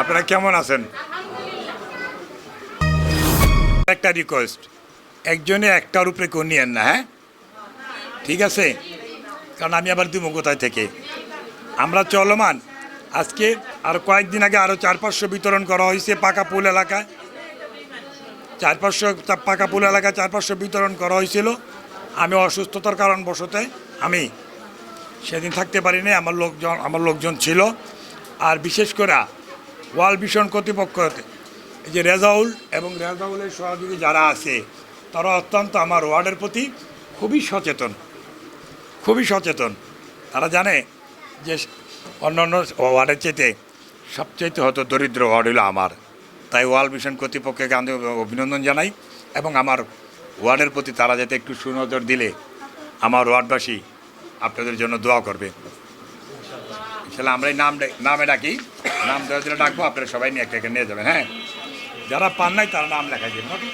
আপনারা কেমন আছেন? একটা রিকোয়েস্ট একজনে একটার উপরে কোন নিয়েন না হ্যাঁ? ঠিক আছে? কারণ আমি আবার দিব কোথায় থেকে? আমরা চলমান। আজকে আর কয়েকদিন আগে আরও চার পাঁচশো বিতরণ করা হয়েছে পাকা পুল এলাকায়। চার পাঁচশো পাকা পুল এলাকায় চার পাঁচশো বিতরণ করা হয়েছিল। আমি অসুস্থতার কারণ বশতে আমি সেদিন থাকতে পারিনি, আমার লোকজন আমার লোকজন ছিল। আর বিশেষ করে ওয়ার্ল্ড ভিশন কর্তৃপক্ষ এই যে রেজাউল এবং রেজাউলের সহযোগী যারা আছে, তারা অত্যন্ত আমার ওয়ার্ডের প্রতি খুবই সচেতন। খুবই সচেতন। তারা জানে যে অন্যান্য ওয়ার্ডের চাইতে সবচাইতে হয়তো দরিদ্র ওয়ার্ড হলো আমার। তাই ওয়ার্ল্ড ভিশন কর্তৃপক্ষকে আমি অভিনন্দন জানাই এবং আমার ওয়ার্ডের প্রতি তারা যাতে একটু সুনজর দিলে আমার ওয়ার্ডবাসী আপনাদের জন্য দোয়া করবে। আমরা নাম নামে ডাকি। নাম দেওয়ার জন্য ডাকবো, আপনারা সবাই নিয়ে একটা নিয়ে যাবেন হ্যাঁ? যারা পান নাই তারা নাম লেখা যাবেন ওকে?